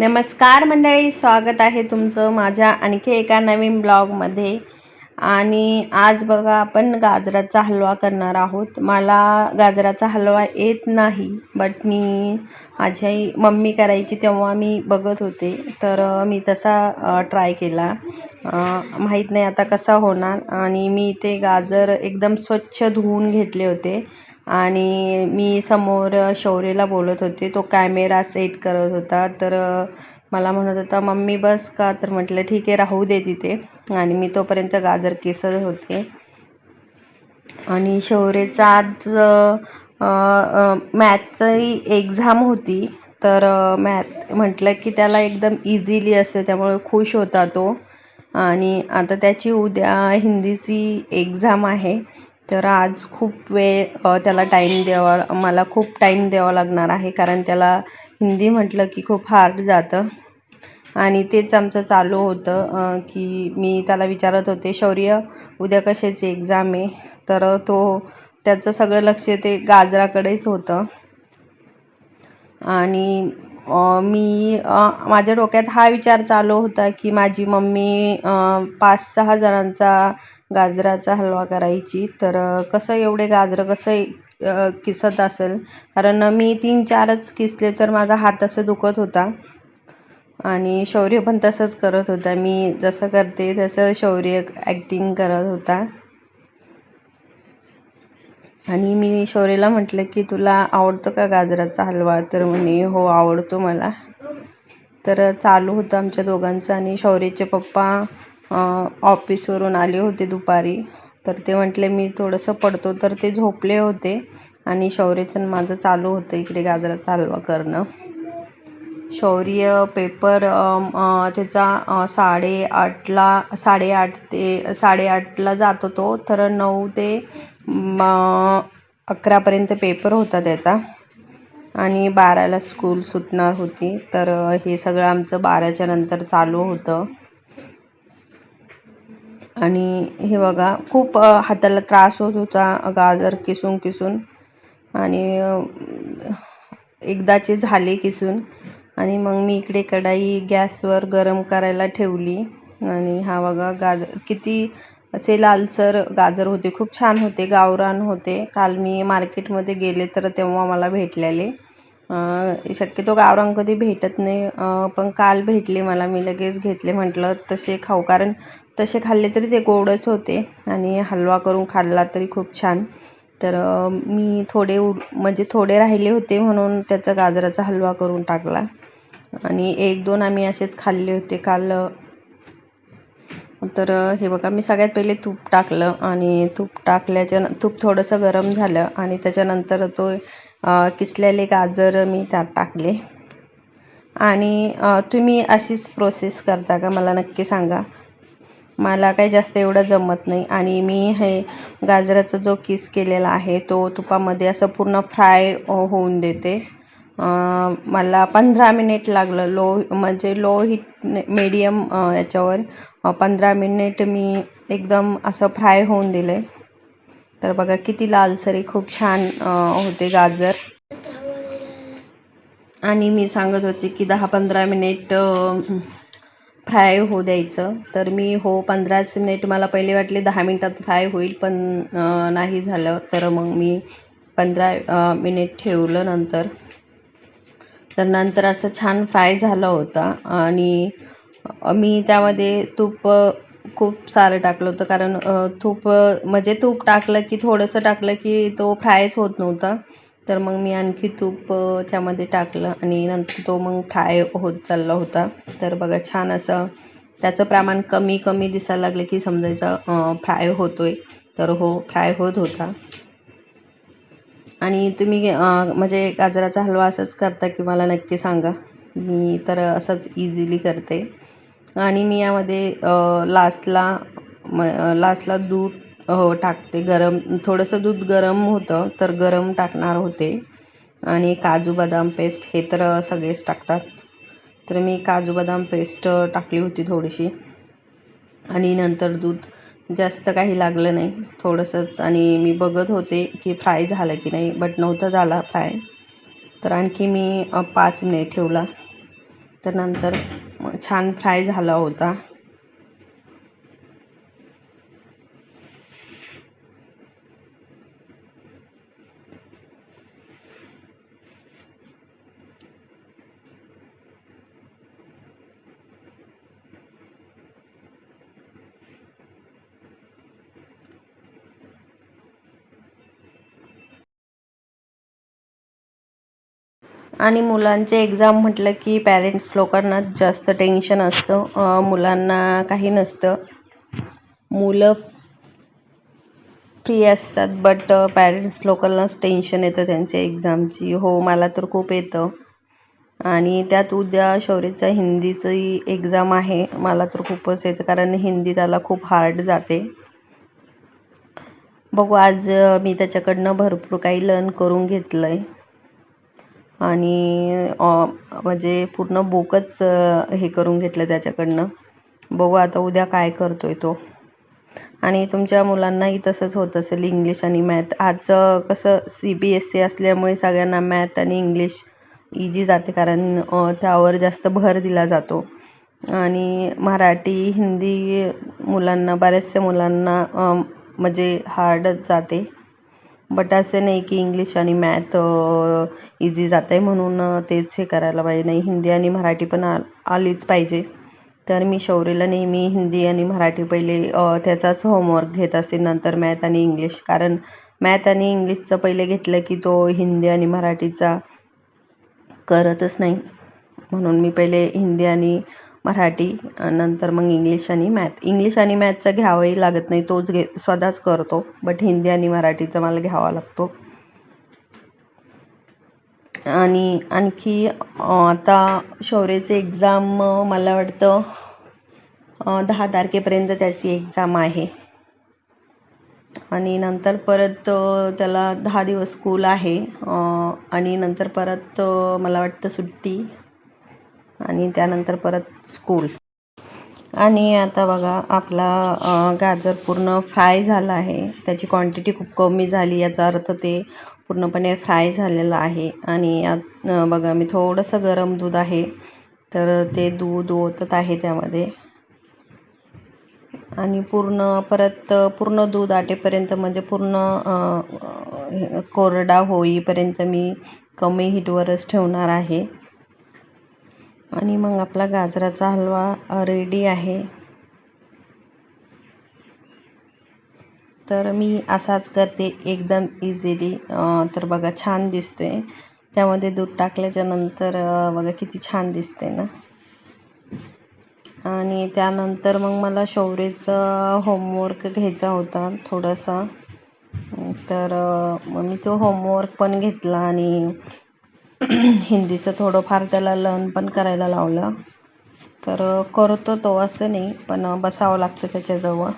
नमस्कार मंडळी स्वागत आहे तुमचं माझ्या आणखी एका नवीन ब्लॉगमध्ये. आणि आज बघा आपण गाजराचा हलवा करणार आहोत. मला गाजराचा हलवा येत नाही बट मी माझी आई मम्मी करायची तेव्हा मी बघत होते. तर मी तसा ट्राय केला. माहीत नाही आता कसा होणार. आणि मी ते गाजर एकदम स्वच्छ धुवून घेतले होते. आणि मी समोर शौर्यला बोलत होते. तो कॅमेरा सेट करत होता. तर मला म्हणत होता मम्मी बस का? तर म्हटलं ठीक आहे राहू दे तिथे. आणि मी तोपर्यंत गाजर किसत होते. आणि शौर्यचा आज मॅथची एक्झाम होती. तर मॅथ म्हटलं की त्याला एकदम इझिली असते. त्यामुळे खुश होता तो. आणि आता त्याची उद्या हिंदीची एक्झाम आहे. तर आज खूप वेळ त्याला टाईम द्यावा मला खूप टाईम द्यावा लागणार आहे. कारण त्याला हिंदी म्हटलं की खूप हार्ड जातं. आणि तेच आमचं चालू होतं की मी त्याला विचारत होते शौर्य उद्या कशाची एक्झाम आहे? तर तो त्याचं सगळं लक्ष ते गाजराकडेच होतं. आणि मी माझ्या डोक्यात हा विचार चालू होता की माझी मम्मी पाच सहा जणांचा गाजराचा हलवा करायची. तर कसं एवढे गाजरं कसं किसत असेल? कारण मी तीन चारच किसले तर माझा हात असं दुखत होता. आणि शौर्य पण तसंच करत होता. मी जसं करते तसं शौर्य ॲक्टिंग करत होता. आणि मी शौर्यला म्हटलं की तुला आवडतो का गाजराचा हलवा? तर म्हणे हो आवडतो मला. तर चालू होतं आमच्या दोघांचं आणि शौर्यचे पप्पा ऑफिसवरून आले होते दुपारी. तर ते म्हटले मी थोडंसं पडतो. तर ते झोपले होते आणि शौर्यचं आणि माझं चालू होतं इकडे गाजराचा हलवा करणं. शौर्य पेपर त्याचा साडेआठला साडेआठ ते साडेआठला जात होतो. तर नऊ ते म, अकरापर्यंत पेपर होता त्याचा. आणि बाराला स्कूल सुटणार होती. तर हे सगळं आमचं बाराच्या नंतर चालू होतं. आणि हे बघा खूप हाताला त्रास होत होता गाजर किसून किसून. आणि एकदाचे झाले किसून. आणि मग मी इकडे कढाई गॅसवर गरम करायला ठेवली. आणि हा बघा गाजर किती असे लालसर गाजर होते. खूप छान होते गावरान होते. काल मी मार्केटमध्ये गेले तर तेव्हा मला भेटलेले. शक्यतो गावरान कधी भेटत नाही पण काल भेटले मला. मी लगेच घेतले म्हटलं तसे खाऊ. कारण तसे खाल्ले तरी ते गोडच होते. आणि हलवा करून खाल्ला तरी खूप छान. तर मी थोडे उर म्हणजे थोडे राहिले होते म्हणून त्याचा गाजराचा हलवा करून टाकला. आणि एक दोन आम्ही असेच खाल्ले होते काल. तर हे बघा मी सगळ्यात पहिले तूप टाकलं आणि तूप टाकल्याच्या तूप थोडंसं गरम झालं आणि त्याच्यानंतर तो किसलेले गाजर मी त्यात टाकले. आणि तुम्ही अशीच प्रोसेस करता का? मला नक्की सांगा. मला काही जास्त एवढं जमत नाही. आणि मी हे गाजराचा जो किस केलेला आहे तो तुपामध्ये असं पूर्ण फ्राय होऊन देते. मला पंधरा मिनिट लागलं. लो म्हणजे लो हीट मीडियम याच्यावर पंधरा मिनिट मी एकदम असं फ्राय होऊन दिले. तर बघा किती लालसरी खूप छान होते गाजर. आणि मी सांगत होते की दहा पंधरा मिनिट फ्राय होऊ द्यायचं. तर मी हो पंधराच मिनिट मला पहिले वाटले दहा मिनिटात फ्राय होईल पण नाही झालं. तर मग मी पंधरा मिनिट ठेवलं नंतर. तर नंतर असं छान फ्राय झालं होता. आणि मी त्यामध्ये तूप खूप सारं टाकलं होतं. कारण तूप म्हणजे तूप टाकलं की थोडंसं टाकलं की तो फ्रायच होत नव्हता. तर मग मी आणखी तूप त्यामध्ये टाकलं आणि नंतर तो मग फ्राय होत चालला होता. तर बघा छान असं त्याचं प्रमाण कमी कमी दिसायला लागलं की समजायचं फ्राय होतोय. तर हो फ्राय होत होता. आणि तुम्ही म्हणजे गाजराचा हलवा असंच करता की मला नक्की सांगा? मी तर असंच इझिली करते. आणि मी यामध्ये लास्टला म लास्टला दूध हो टाकते. गरम थोडंसं दूध गरम होतं तर गरम टाकणार होते. आणि काजू बदाम पेस्ट हे तर सगळेच टाकतात. तर मी काजू बदाम पेस्ट टाकली होती थोडीशी. आणि नंतर दूध जास्त काही लागलं नाही. थोडंसंच आणि मी बघत होते की फ्राय झालं की नाही बट नव्हतं झाला फ्राय. तर आणखी मी पाच मिनिट ठेवला. तर नंतर छान फ्राय झाला होता. आणि मुलांचे एक्झाम म्हटलं की पॅरेंट्स लोकांना जास्त टेन्शन असतं. मुलांना काही नसतं. मुलं फ्री असतात बट पॅरेंट्स लोकांनाच टेन्शन येतं त्यांच्या एक्झामची हो मला तर खूप येतं. आणि त्यात उद्या शौर्यचा हिंदीची एक्झाम आहे. मला तर खूपच येतं कारण हिंदी त्याला खूप हार्ड जाते. बघू आज मी त्याच्याकडनं भरपूर काही लर्न करून घेतलं आहे आणि म्हणजे पूर्ण बुकच हे करून घेतलं त्याच्याकडनं. बघू आता उद्या काय करतो आहे तो. आणि तुमच्या मुलांनाही तसंच होत असेल इंग्लिश आणि मॅथ. आजचं कसं सी बी एस सी असल्यामुळे सगळ्यांना मॅथ आणि इंग्लिश इजी जाते कारण त्यावर जास्त भर दिला जातो. आणि मराठी हिंदी मुलांना बऱ्याचशा मुलांना म्हणजे हार्डच जाते. बट असे नाही की इंग्लिश आणि मॅथ इझी जाते म्हणून तेच हे करायला पाहिजे. नाही हिंदी आणि मराठी पण आ आलीच पाहिजे. तर मी शौर्यला नेहमी हिंदी आणि मराठी पहिले त्याचाच होमवर्क घेत असते. नंतर मॅथ आणि इंग्लिश कारण मॅथ आणि इंग्लिशचं पहिले घेतलं की तो हिंदी आणि मराठीचा करतच नाही. म्हणून मी पहिले हिंदी आणि मराठी नंतर मग इंग्लिश आणि मॅथ. इंग्लिश आणि मॅथचा घ्यावाही लागत नाही तोच घे स्वतःच करतो. बट हिंदी आणि मराठीचा मला घ्यावा लागतो. आणि आणखी आता शौर्यचे एक्झाम मला वाटतं दहा तारखेपर्यंत त्याची एक्झाम आहे. आणि नंतर परत त्याला दहा दिवस स्कूल आहे आणि नंतर परत मला वाटतं सुट्टी. आणि त्यानंतर परत स्कूल आणि आता बघा आपला गाजर पूर्ण फ्राय झाला आहे. त्याची क्वांटिटी खूप कमी झाली याचा अर्थ ते पूर्णपणे फ्राय झालेलं आहे. आणि यात बघा मी थोडंसं गरम दूध आहे तर ते दूध ओतत आहे त्यामध्ये. आणि पूर्ण परत पूर्ण दूध आटेपर्यंत म्हणजे पूर्ण कोरडा होईपर्यंत मी कमी हीटवरच ठेवणार आहे. आणि मग आपला गाजराचा हलवा रेडी आहे. तर मी असाच करते एकदम इझिली तर बघा छान दिसतोय. त्यामध्ये दूध टाकल्याच्या नंतर बघा किती छान दिसते ना. आणि त्यानंतर मग मला शौर्यचा होमवर्क घ्यायचा होता थोडासा. तर मग मी तो होमवर्क पण घेतला आणि हिंदीचं थोडंफार त्याला लर्न पण करायला लावलं. तर करतो तो असं नाही पण बसावं लागतं त्याच्याजवळ.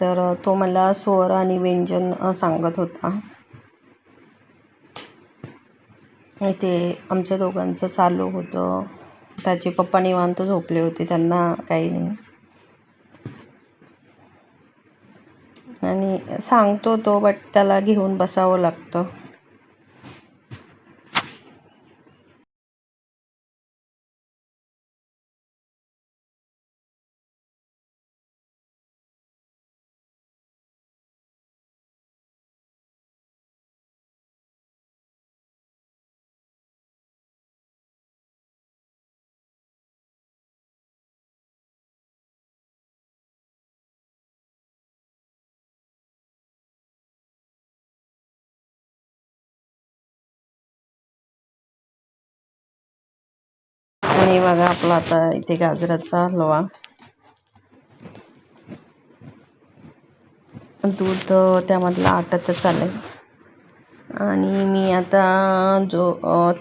तर तो मला स्वर आणि व्यंजन सांगत होता. ते आमच्या दोघांचं चालू होतं. त्याचे पप्पा निवांत झोपले होते त्यांना काही नाही. आणि सांगतो तो बट त्याला घेऊन बसावं लागतं. आणि बघा आपला आता इथे गाजराचा हलवा. दूध त्यामधला त्यामधलं आटतच चालेल आणि मी आता जो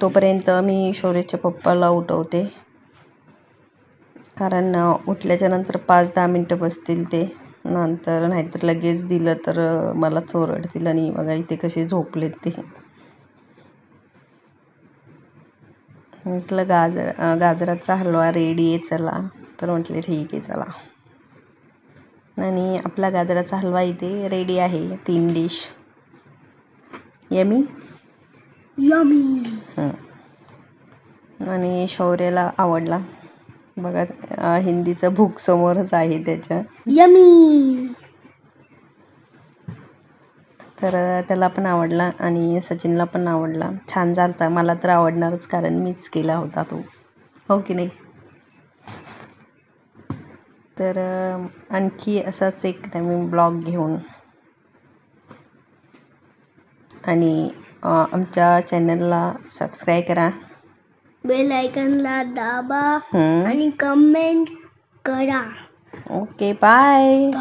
तोपर्यंत मी शौर्यच्या पप्पाला उठवते. कारण उठल्याच्या नंतर पाच दहा मिनटं बसतील ते. नंतर नाहीतर लगेच दिलं तर मला चोरडतील आणि बघा इथे कसे झोपलेत ते. म्हटलं गाजर गाजराचा हलवा रेडी आहे चला. तर म्हटले ठीक आहे चला. आणि आपला गाजराचा हलवा इथे रेडी आहे तीन डिश यमी. हं. आणि शौर्याला आवडला. बघा हिंदीचं भूक समोरच आहे त्याच्या. यमी तर त्याला पण आवडला आणि सचिनला पण आवडला. छान झालता. मला तर आवडणारच कारण मीच केला होता तो. हो की नाही? तर आणखी असाच एक नवीन ब्लॉग घेऊन. आणि आमच्या चॅनलला सबस्क्राईब करा. बेल आयकनला दाबा. आणि कमेंट करा. Okay bye.